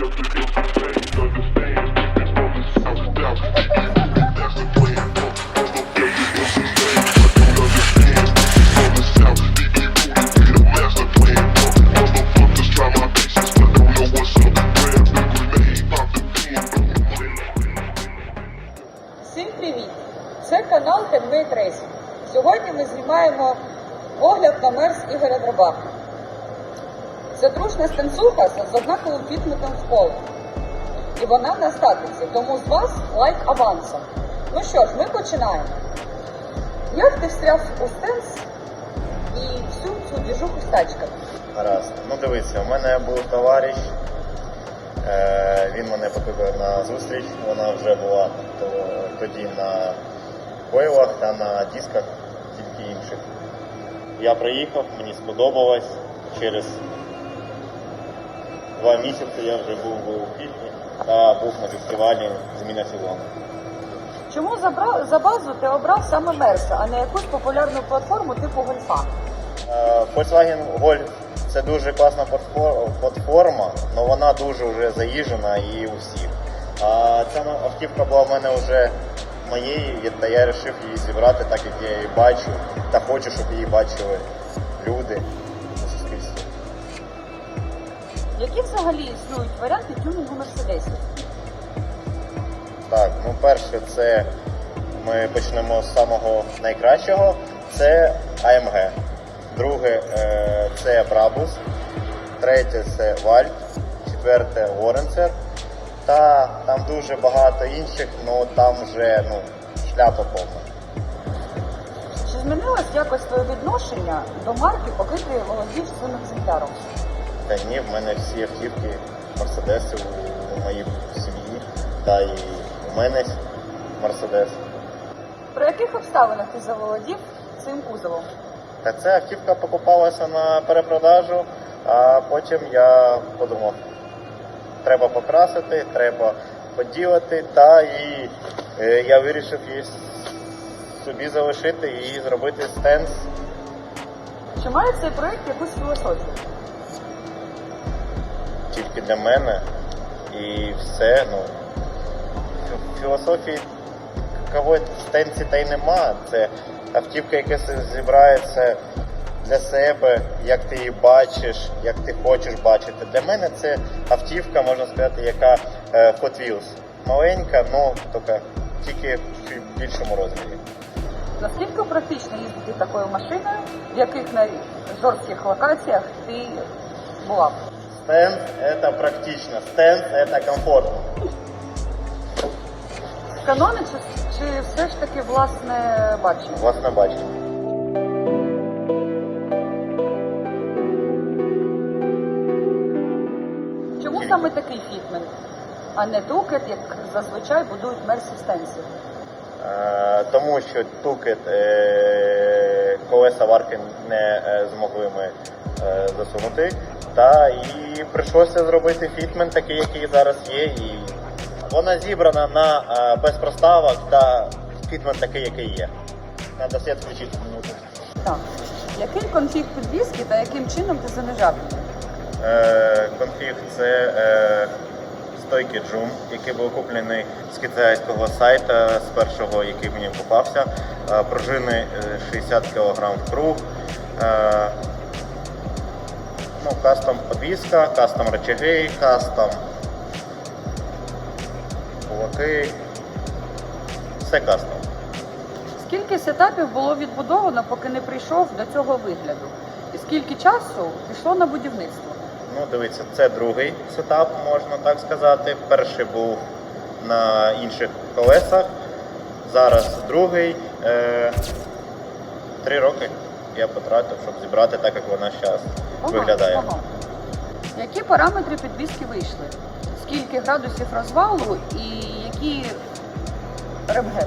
Це канал Handmade Racing. Сьогодні ми знімаємо огляд на мерз Ігоря Дроба. Дружна станцюха з однаковим фітметом в коло. І вона на статусі, тому з вас лайк авансом. Ну що ж, ми починаємо. Як ти встряв у стенс і всю цю двіжуху з тачками? Гаразд. Ну дивися, у мене був товариш, е, він мене покликав на зустріч, вона вже була то- тоді на койлах та на дисках, тільки інших. Я приїхав, мені сподобалось. Через два місяці я вже був у Києві та був на фестивалі Зміна сезону. Чому за, бра- за базу ти обрав саме Мерса, а не якусь популярну платформу типу гольфа? Е, Volkswagen Golf це дуже класна платфор- платформа, але вона дуже вже заїжджена і у всіх. А ця автівка була в мене вже моєю, і- та я вирішив її зібрати так, як я її бачу, та хочу, щоб її бачили люди. Які взагалі існують варіанти тюнінгу Мерседесів? Так, ну перше, це ми почнемо з самого найкращого. Це AMG. Друге е, це Brabus. Третє це Вальт. Четверте Лоренцер. Та там дуже багато інших, ну там вже ну, шляпа повна. Чи змінилось якось твоє відношення до марки, поки ти володів цим екземпляром? Та ні, в мене всі автівки, Мерседеси у моїй сім'ї, та і у мене Мерседес. При яких обставинах ти заволодів цим кузовом? Та ця автівка покупалася на перепродажу, а потім я подумав, треба покрасити, треба поділити, та і е, я вирішив її собі залишити і зробити стенс. Чи має цей проєкт якусь філософію? Тільки для мене і все. Ну, філософії какової стенці та й нема. Це автівка, яка зібрається для себе, як ти її бачиш, як ти хочеш бачити. Для мене це автівка, можна сказати, яка е, Hot Wheels. Маленька, ну тільки, тільки в більшому розмірі. Наскільки практично їздити такою машиною, в яких на жорстких локаціях ти була? Стенд це практично, стенд це комфортно. Канони чи, чи все ж таки власне бачення? Власне бачення. Чому саме такий фітмент, а не тукет, як зазвичай будують мерсі стенсі? Е, тому що тукет е, колеса варки не е, змогли ми е, засунути. Та і прийшлося зробити фітмент такий, який зараз є. І вона зібрана на е, без проставок та фітмент такий, який є. Треба світ включити минуту. Так. Який конфіг підвіски та яким чином ти занижав? Е, конфіг це е, стойки Joom, який був куплений з китайського сайту, з першого, який мені попався. Е, пружини е, 60 кг в круг. Е, ну, кастом подвіска, кастом рычаги, кастом кулаки. Все кастом. Скільки сетапів було відбудовано, поки не прийшов до цього вигляду? І скільки часу пішло на будівництво? Ну, дивіться, це другий сетап, можна так сказати. Перший був на інших колесах. Зараз другий. Е, три роки я потратив, щоб зібрати так, як вона зараз виглядає. ага. Які параметри підвіски вийшли? Скільки градусів розвалу і які ремгети?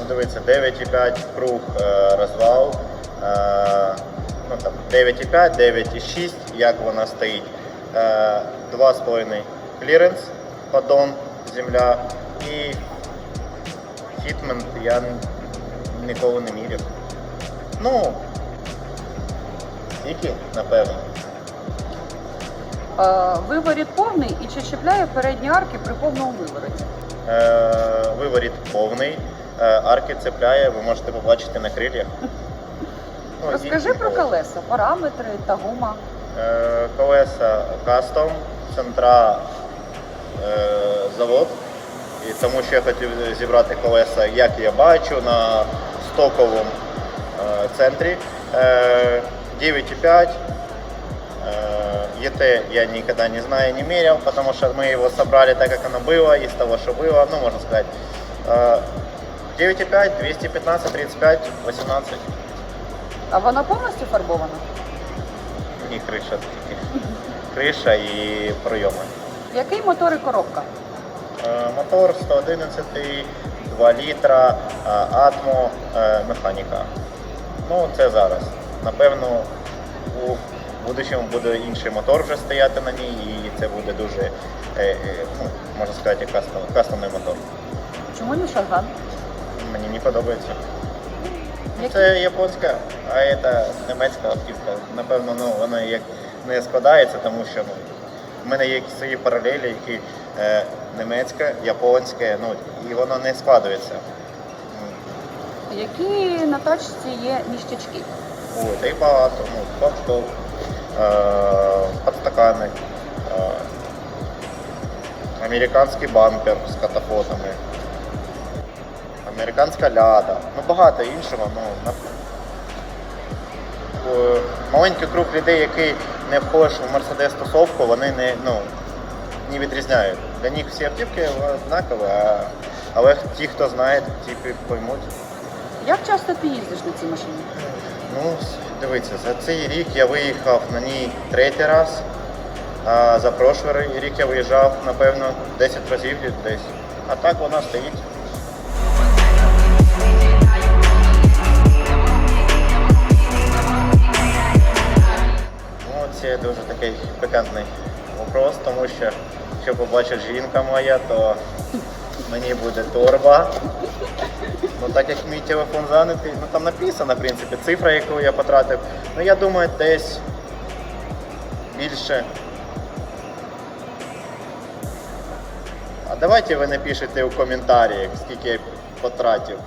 Ну, дивіться, 9,5 круг е, розвал. Е, ну, там, 9,5, 9,6, як вона стоїть. Е, 2,5 кліренс, поддон, земля і фітмент я н- ніколи не міряв. Ну, тільки, напевно. Е, Виворіт повний і чи чіпляє передні арки при повному вивороті? Е, Виворіт повний, е, арки цепляє, ви можете побачити на крилях. Ну, і- Розкажи і про колеса. колеса, параметри та гума. Е, Колеса кастом, центра е, завод. І тому що я хотів зібрати колеса, як я бачу, на стоковому е, центрі. Е, 9,5. Э, ЕТ я никогда не знаю, не мерял, потому что мы его собрали так, как оно было, из того, что было, ну, можно сказать. Э, 9,5, 215, 35, 18. А вона повністю фарбована? Не крыша тільки. Криша і прийоми. Який мотор і коробка? Е, Мотор 111, 2 літра, е, атмо, е, механіка. Ну, це зараз. Напевно, у будущому буде інший мотор вже стояти на ній, і це буде дуже, е, е, ну, можна сказати, кастом, кастомний мотор. Чому не шаган? Мені не подобається. Це японська, а це німецька автівка. Напевно, ну, воно як не складається, тому що ну, в мене є свої паралелі, які е, німецька, японська, ну, і воно не складається. Які на тачці є? Ой, та й багато, ну, подстол, е, подстакани, е, американський бампер з катафотами, американська ляда, ну багато іншого. Ну, на... Маленький круг людей, який не входить в Мерседес тусовку, вони не, ну, не відрізняють. Для них всі автівки однакові, а... але ті, хто знає, ті поймуть. Як часто ти їздиш на цій машині? Ну, дивіться, за цей рік я виїхав на ній третій раз. А за прошлий рік я виїжджав, напевно, 10 разів десь. А так вона стоїть. Це дуже такий пикантний вопрос, тому що якщо побачить жінка моя, то мені буде торба. Ну так як мій телефон занятий, ну там написано, в принципі, цифра, яку я потратив. Ну я думаю, десь більше. А давайте ви напишете у коментарі, скільки я потратив.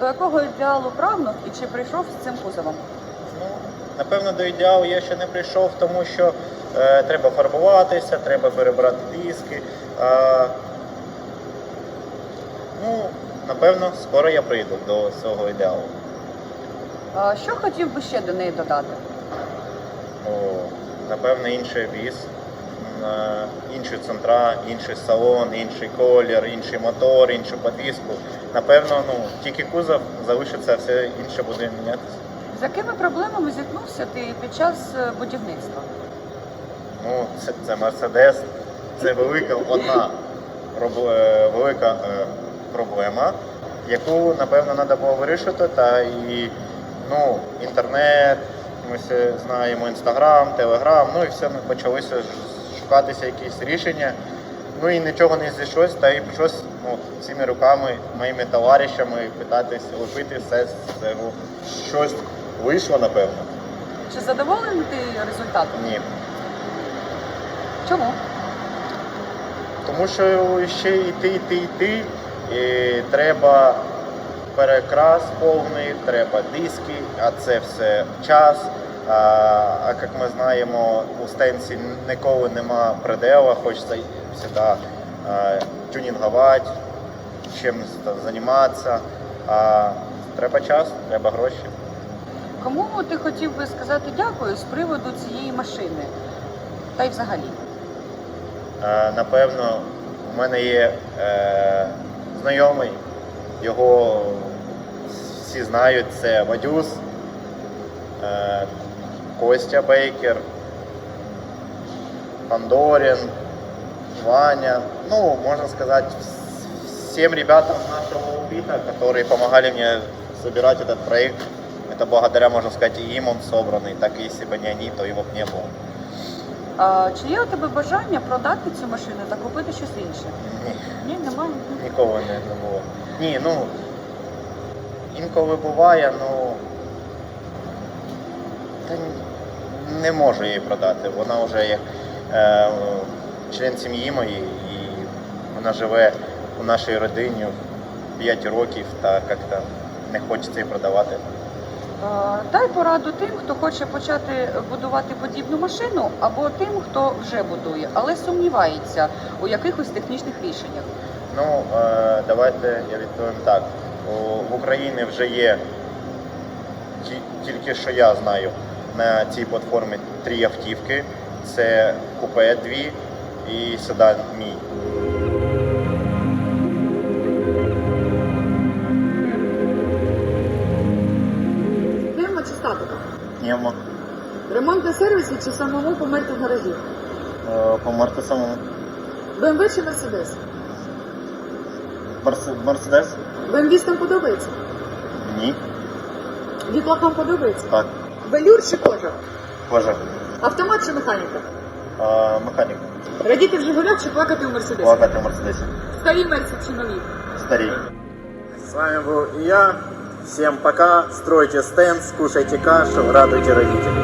До якого ідеалу прагнув і чи прийшов з цим кузовом? Ну, напевно, до ідеалу я ще не прийшов, тому що е, треба фарбуватися, треба перебрати диски. Е, ну, напевно, скоро я прийду до свого ідеалу. А Що хотів би ще до неї додати? О, напевно, інший обвіз, е, інші центра, інший салон, інший колір, інший мотор, іншу подвіску. Напевно, ну, тільки кузов залишиться, все інше буде мінятися. З якими проблемами зіткнувся ти під час е, будівництва? Ну, це, це Мерседес, це велика одна е, велика е, проблема, яку, напевно, треба було вирішити. Та і ну, інтернет, ми все знаємо, інстаграм, телеграм, ну і все ми почалися шукатися якісь рішення. Ну і нічого не зійшлось, та і прийшлось ну, цими руками, моїми товаришами питатись лепити все з цього. Щось вийшло, напевно. Чи задоволений ти результатом? Ні. Чому? Тому що ще йти, йти, йти. І треба перекрас повний, треба диски, а це все час. А, а як ми знаємо, у стенсі ніколи нема предела, хочеться а, тюнінгувати, чимось займатися. А треба час, треба гроші. кому ти хотів би сказати дякую з приводу цієї машини? Та й взагалі. Напевно, у мене є е, знайомий, його всі знають, це Вадюс, е, Костя Бейкер, Пандорин, Ваня. Ну, можно сказать, вс- всем ребятам нашего УПИТа, которые помогали мне собирать этот проект. Это благодаря, можно сказать, и им он собранный, так и если бы не они, то его бы не было. А, чи є у тебе бажання продати цю машину та купити щось інше? Ні. Ні, немає. Ніколи не, не було. Ні, ну інколи буває, ну та н- не можу її продати. Вона вже як е, член сім'ї моєї, і вона живе у нашій родині 5 років, та як-то не хочеться її продавати. Дай пораду тим, хто хоче почати будувати подібну машину, або тим, хто вже будує, але сумнівається у якихось технічних рішеннях. Ну, е, давайте я відповім так. В Україні вже є тільки що я знаю на цій платформі три автівки. Це купе дві і седан мій. Фірма чи статика? Нємо Ремонт на сервісі чи самому померти в гаражі? е, по марти самому. БМВ чи Мерседес? Мерс- Мерседес? БМВ там подобається? Ні. Дітлах подобається? Так. Велюр чи кожа? Боже. Автомат чи механіка? Е, механік. Радіти в Жигулях чи плакати у Мерседесі? Плакати в Мерседесі. Старі Мерсі чи нові? Старі. С вами был и я. Всем пока. Стройте стенд, скушайте кашу, радуйте родителей.